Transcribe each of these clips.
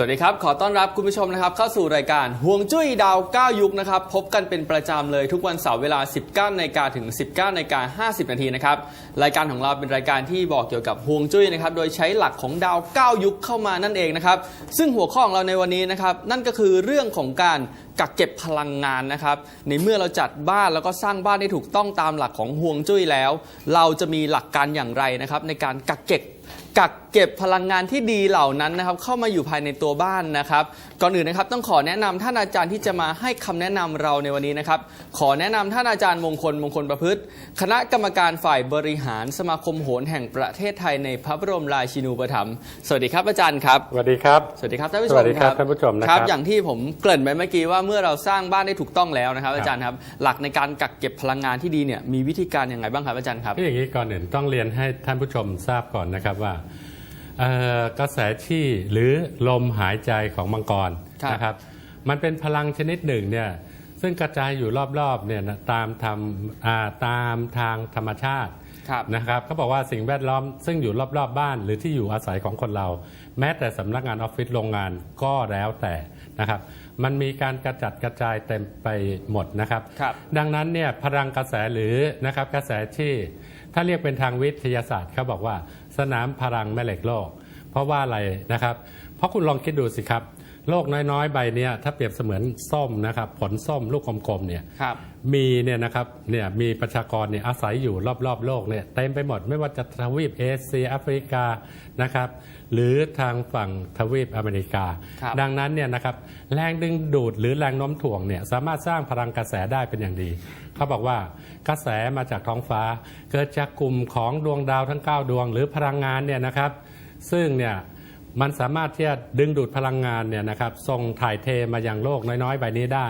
สวัสดีครับ ขอต้อนรับคุณผู้ชมนะครับ เข้าสู่รายการห่วงจุ้ยดาว 9 ยุคนะครับ พบกันเป็นประจำเลยทุกวันเสาร์เวลา 19นาฬิกาถึง 19นาฬิกา50 นาทีนะครับ รายการของเราเป็นรายการที่บอกเกี่ยวกับห่วงจุ้ยนะครับ โดยใช้หลักของดาว 9 ยุคเข้ามานั่นเองนะครับ ซึ่งหัวข้อของเราในวันนี้นะครับ นั่นก็คือเรื่องของการกักเก็บพลังงานนะครับ ในเมื่อเราจัดบ้านแล้วก็สร้างบ้านได้ถูกต้องตามหลักของห่วงจุ้ยแล้ว เราจะมีหลักการอย่างไรนะครับในการกักเก็บ กักเก็บพลังงานที่ดีเหล่านั้นนะครับเข้ามาอยู่ภายในตัวบ้านนะครับ ก่อนอื่นนะครับต้องขอแนะนำท่านอาจารย์ที่จะมาให้คำแนะนำเราในวันนี้นะครับ ขอแนะนำท่านอาจารย์มงคลมงคลประพฤติ คณะกรรมการฝ่ายบริหารสมาคมโหรแห่งประเทศไทยในพระบรมราชินูปถัมภ์สวัสดีครับอาจารย์ครับสวัสดีครับสวัสดีครับท่านผู้ชสมวัสดีครับท่านผู้ชมนะครับอย่างที่ผมเกริ่นไปเมื่อกี้ว่าเมื่อเราสร้างบ้านได้ถูกต้องแล้วนะครับ อาจารย์ครับหลักในการกักเก็บพลังงานที่ดีเนี่ยมีวิธีการอย่างไรบ้างครับอาจารย์ครับที่อย่างนี้ก่อนอื่นต้องเรียนให้ท่านผู้ชมทราบก่อนนะครับว่าเอ่อ กระแสที่หรือลมหายใจของมังกรครับนะครับ มันเป็นพลังชนิดหนึ่งเนี่ยซึ่งกระจายอยู่รอบๆเนี่ยนะตามทำอ่าตามทางธรรมชาติครับ นะครับเขาบอกว่าสิ่งแวดล้อมซึ่งอยู่รอบๆบ้าน หรือที่อยู่อาศัยของคนเรา แม้แต่สำนักงานออฟฟิศโรงงานก็แล้วแต่นะครับมันมีการกระจัดกระจายเต็มไปหมดนะครับครับดังนั้นเนี่ยพลังกระแสหรือนะครับกระแสที่ ถ้าเรียกเป็นทางวิทยาศาสตร์เขาบอกว่าสนามพลังแม่เหล็กโลก เพราะว่าอะไรนะครับ เพราะคุณลองคิดดูสิครับ โลกน้อยๆ ใบเนี้ยถ้าเปรียบเสมือนส้มนะครับผลส้มลูกกลมๆเนี่ยครับ มีเนี่ยนะครับเนี่ยมีประชากรเนี่ยอาศัยอยู่รอบๆโลกเนี่ยเต็มไปหมดไม่ว่าจะทวีปเอเชียแอฟริกานะครับหรือทางฝั่งทวีปอเมริกา ครับดังนั้นเนี่ยนะครับแรงดึงดูดหรือแรงโน้มถ่วงเนี่ยสามารถสร้างพลังกระแสได้เป็นอย่างดี เขาบอกว่ากระแสมาจากท้องฟ้า เกิดจากกลุ่มของดวงดาวทั้ง 9 ดวง หรือพลังงานเนี่ยนะครับ ซึ่งเนี่ย มันสามารถที่จะดึงดูดพลังงานเนี่ยนะครับส่งถ่ายเทมายังโลกน้อยๆใบนี้ได้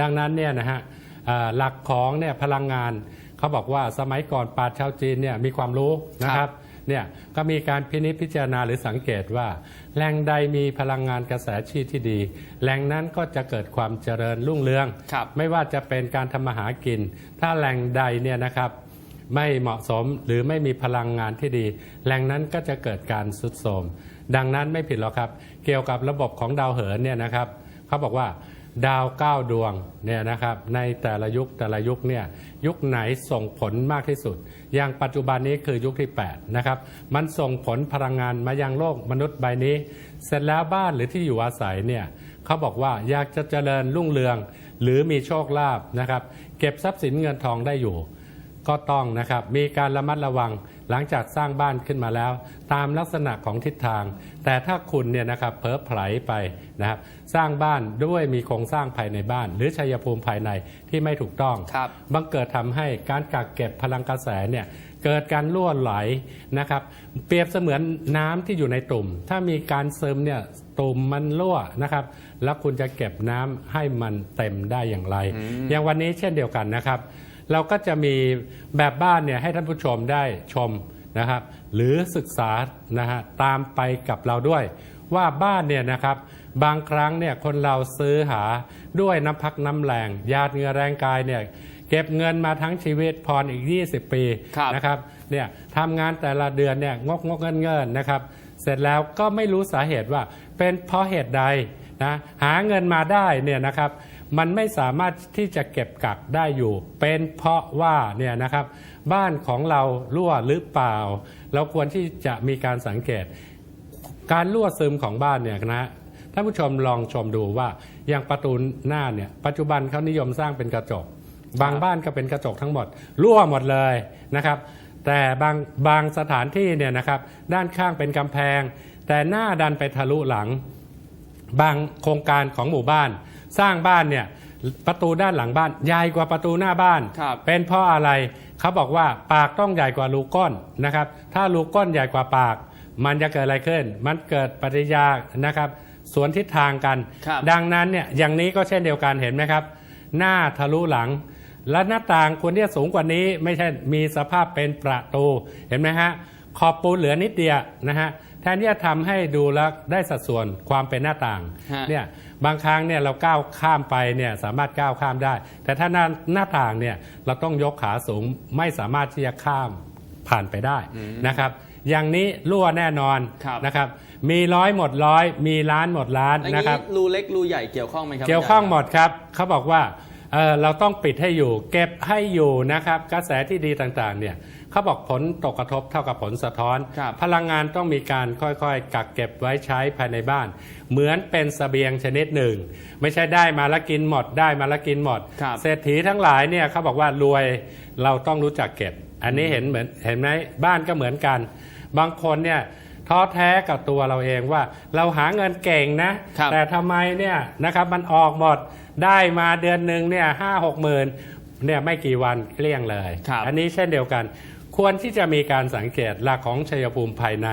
ดังนั้นเนี่ยนะฮะเอ่อหลักของเนี่ยพลังงานเขาบอกว่าสมัยก่อนปราชญ์ชาวจีนเนี่ยมีความรู้นะครับเนี่ยก็มีการพินิจพิจารณาหรือสังเกตว่าแหล่งใดมีพลังงานกระแสชีพที่ดีแหล่งนั้นก็จะเกิดความเจริญรุ่งเรืองครับไม่ว่าจะเป็นการทำมาหากิน ถ้าแหล่งใดเนี่ยนะครับไม่เหมาะสมหรือไม่มีพลังงานที่ดีแหล่งนั้นก็จะเกิดการสุดโทรม ดังนั้นไม่ผิดหรอกครับ เกี่ยวกับระบบของดาวเหินเนี่ยนะครับเขาบอกว่าดาวเก้าดวงเนี่ยนะครับในแต่ละยุคแต่ละยุคเนี่ยยุคไหนส่งผลมากที่สุด อย่างปัจจุบันนี้คือยุคที่8นะครับมันส่งผลพลังงานมายังโลกมนุษย์ใบนี้ เสร็จแล้วบ้านหรือที่อยู่อาศัยเนี่ยเขาบอกว่าอยากจะเจริญรุ่งเรือง หรือมีโชคลาภนะครับเก็บทรัพย์สินเงินทองได้อยู่ ก็ต้องนะครับมีการระมัดระวัง หลังจากสร้างบ้านขึ้นมาแล้ว ตามลักษณะของทิศทาง แต่ถ้าคุณเนี่ยนะครับเผลอไผลไปนะครับสร้างบ้านด้วยมีโครงสร้างภายในบ้าน หรือชัยภูมิภายในที่ไม่ถูกต้องครับบังเกิดทำให้การกักเก็บพลังกระแสเนี่ยเกิดการล่วไหลนะครับ เปรียบเสมือนน้ำที่อยู่ในตุ่ม ถ้ามีการซึมเนี่ยตุ่มมันรั่วนะครับ แล้วคุณจะเก็บน้ำให้มันเต็มได้อย่างไร อย่างวันนี้เช่นเดียวกันนะครับ เราก็จะมีแบบบ้านเนี่ยให้ท่านผู้ชมได้ชมนะครับ หรือศึกษานะฮะตามไปกับเราด้วย ว่าบ้านเนี่ยนะครับบางครั้งเนี่ยคนเราซื้อหาด้วยน้ำพักน้ำแรงหยาดเหงื่อแรงกายเนี่ยเก็บเงินมาทั้งชีวิตพรอีก 20 ปีครับนะครับเนี่ยทำงานแต่ละเดือนเนี่ยงกงกเงินเงินนะครับ เสร็จแล้วก็ไม่รู้สาเหตุว่าเป็นเพราะเหตุใด นะหาเงินมาได้เนี่ยนะครับมันไม่สามารถที่จะเก็บกักได้อยู่ เป็นเพราะว่าเนี่ยนะครับบ้านของเรารั่วหรือเปล่า เราควรที่จะมีการสังเกต การรั่วซึมของบ้านเนี่ยนะท่านผู้ชมลองชมดูว่าอย่างประตูหน้าเนี่ยปัจจุบันเขานิยมสร้างเป็นกระจก บางบ้านก็เป็นกระจกทั้งหมด รั่วหมดเลยนะครับแต่บางบางสถานที่เนี่ยนะครับด้านข้างเป็นกำแพง แต่หน้าดันไปทะลุหลัง บางโครงการของหมู่บ้าน สร้างบ้านเนี่ยประตูด้านหลังบ้านใหญ่กว่าประตูหน้าบ้านครับเป็นเพราะอะไรเขาบอกว่าปากต้องใหญ่กว่ารูก้นนะครับถ้ารูก้นใหญ่กว่าปาก มันจะเกิดอะไรขึ้น มันเกิดปฏิกิริยานะครับสวนทิศทางกันครับดังนั้นเนี่ยอย่างนี้ก็เช่นเดียวกันเห็นไหมครับ หน้าทะลุหลัง และหน้าต่างควรที่จะสูงกว่านี้ ไม่ใช่มีสภาพเป็นประตูเห็นไหมฮะขอบปูนเหลือนิดเดียวนะฮะแทนที่จะทำให้ดูแล้วได้สัดส่วนความเป็นหน้าต่างฮะ เนี่ยบางครั้งเนี่ยเราก้าวข้ามไปเนี่ยสามารถก้าวข้ามได้ แต่ถ้าหน้าหน้าต่างเนี่ยเราต้องยกขาสูงไม่สามารถที่จะข้ามผ่านไปได้นะครับ อย่างนี้รั่วแน่นอนครับ นะครับ มีร้อยหมดร้อย มีล้านหมดล้านอย่างนะครับ รูเล็กรูใหญ่เกี่ยวข้องไหมครับเกี่ยวข้องหมดครับ เขาบอกว่าเออเราต้องปิดให้อยู่ เก็บให้อยู่นะครับ กระแสที่ดีต่างๆเนี่ย เขาบอกผลตกกระทบเท่ากับผลสะท้อน ครับ พลังงานต้องมีการค่อยๆ กักเก็บไว้ใช้ภายในบ้าน เหมือนเป็นเสบียงชนิดหนึ่ง ไม่ใช่ได้มาแล้วกินหมดได้มาแล้วกินหมด ครับ เศรษฐีทั้งหลายเนี่ยเขาบอกว่ารวยเราต้องรู้จักเก็บ อันนี้เห็นเหมือนเห็นไหมบ้านก็เหมือนกัน บางคนเนี่ยท้อแท้กับตัวเราเองว่า เราหาเงินเก่งนะ ครับแต่ทำไมเนี่ยนะครับมันออกหมดได้มาเดือนหนึ่งเนี่ยห้าหกหมื่นเนี่ยไม่กี่วันเกลี้ยงเลย ครับ อันนี้เช่นเดียวกัน ควรที่จะมีการสังเกตหลักของชัยภูมิภายใน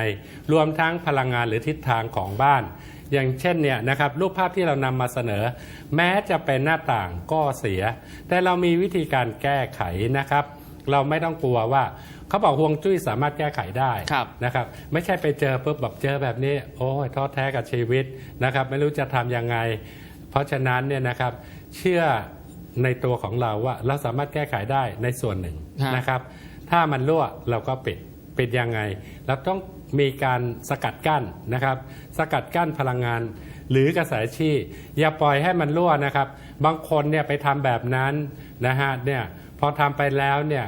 รวมทั้งพลังงานหรือทิศทางของบ้าน อย่างเช่นเนี่ยนะครับรูปภาพที่เรานำมาเสนอ แม้จะเป็นหน้าต่างก็เสีย แต่เรามีวิธีการแก้ไขนะครับ เราไม่ต้องกลัวว่าเขาบอกฮวงจุ้ยสามารถแก้ไขได้ครับนะครับ ไม่ใช่ไปเจอปุ๊บแบบเจอแบบนี้ โอ้ยท้อแท้กับชีวิตนะครับ ไม่รู้จะทำยังไง เพราะฉะนั้นเนี่ยนะครับเชื่อในตัวของเราว่าเราสามารถแก้ไขได้ในส่วนหนึ่งฮะนะครับ ถ้ามันรั่วเราก็ปิดปิดยังไง เราต้องมีการสกัดกั้นนะครับ สกัดกั้นพลังงาน หรือกระแสชีอย่าปล่อยให้มันรั่วนะครับ บางคนเนี่ยไปทำแบบนั้นนะฮะเนี่ยพอทำไปแล้วเนี่ย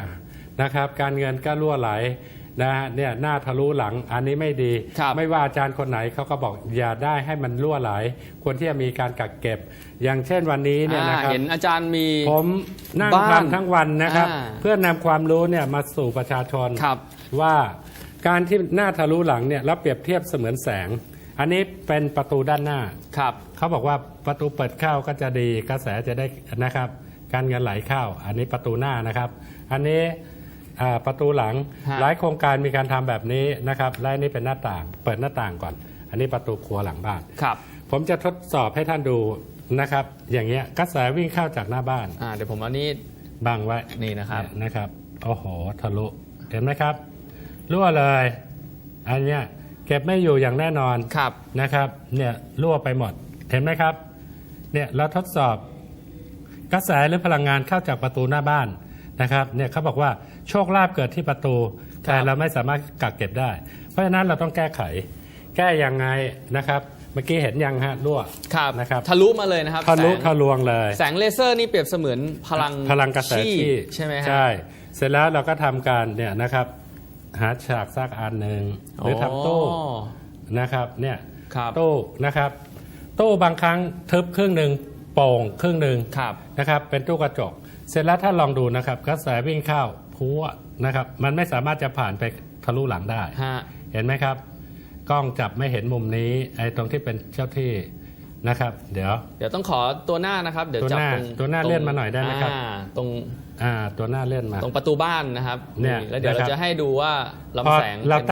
นะครับการเงินก็รั่วไหล นะฮะเนี่ยหน้าทะลุหลังอันนี้ไม่ดีครับไม่ว่าอาจารย์คนไหนเขาก็บอกอย่าได้ให้มันรั่วไหล ควรที่จะมีการกักเก็บ อย่างเช่นวันนี้เนี่ยอ่านะครับเห็นอาจารย์มีผมนั่งบ้านทำทั้งวันนะครับอ่าเพื่อนำความรู้เนี่ยมาสู่ประชาชนครับว่าการที่หน้าทะลุหลังเนี่ยแล้วเปรียบเทียบเสมือนแสง อันนี้เป็นประตูด้านหน้าครับเขาบอกว่าประตูเปิดเข้าก็จะดีกระแสจะได้นะครับ การเงินไหลเข้า อันนี้ประตูหน้านะครับ อันนี้อ่า ประตูหลังฮะ หลายโครงการมีการทำแบบนี้นะครับและอันนี้เป็นหน้าต่าง เปิดหน้าต่างก่อน อันนี้ประตูครัวหลังบ้าน ครับผมจะทดสอบให้ท่านดูนะครับ อย่างเงี้ยกระแสวิ่งเข้าจากหน้าบ้านอ่าเดี๋ยวผมเอานี่บังไว้นี่นะครับเยนะครับโอ้โหทะลุเห็นไหมครับ รั่วเลย อันเนี้ยเก็บไม่อยู่อย่างแน่นอน ครับ นะครับเนี่ยรั่วไปหมดเห็นไหมครับเนี่ยเราทดสอบ กระแสหรือพลังงานเข้าจากประตูหน้าบ้าน นะครับเนี่ยเขาบอกว่าโชคลาภเกิดที่ประตูครับแต่เราไม่สามารถกักเก็บได้ เพราะฉะนั้นเราต้องแก้ไข แก้ยังไงนะครับ เมื่อกี้เห็นยังฮะรั่วครับนะครับทะลุมาเลยนะครับทะลุแสงทะลวงเลย แสงเลเซอร์นี่เปรียบเสมือนพลังพลังกระแสที่ใช่ไหมฮะใช่เสร็จแล้วเราก็ทำการเนี่ยนะครับหาฉากซากอันหนึ่งหรือทำตู้อ๋อนะครับเนี่ยครับตู้นะครับตู้บางครั้งทึบครึ่งหนึ่งโป่งครึ่งหนึ่งครับนะครับเป็นตู้กระจก เสร็จแล้วถ้าลองดูนะครับกระแสวิ่งเข้าพัวนะครับมันไม่สามารถจะผ่านไปทะลุหลังได้ ฮะ เห็นไหมครับ กล้องจับไม่เห็นมุมนี้ไอ้ตรงที่เป็นเจ้าที่นะครับ เดี๋ยว เดี๋ยวต้องขอตัวหน้านะครับ เดี๋ยวตัวจับหน้าตรงตัวหน้าตรงเลื่อนมาหน่อยได้ไหมครับอ่าตรงอ่าตัวหน้าเลื่อนมา ตรงประตูบ้านนะครับเนี่ยแล้วเดี๋ยวนะครัเราบจะให้ดูว่าพอลำแสงเรา เป็น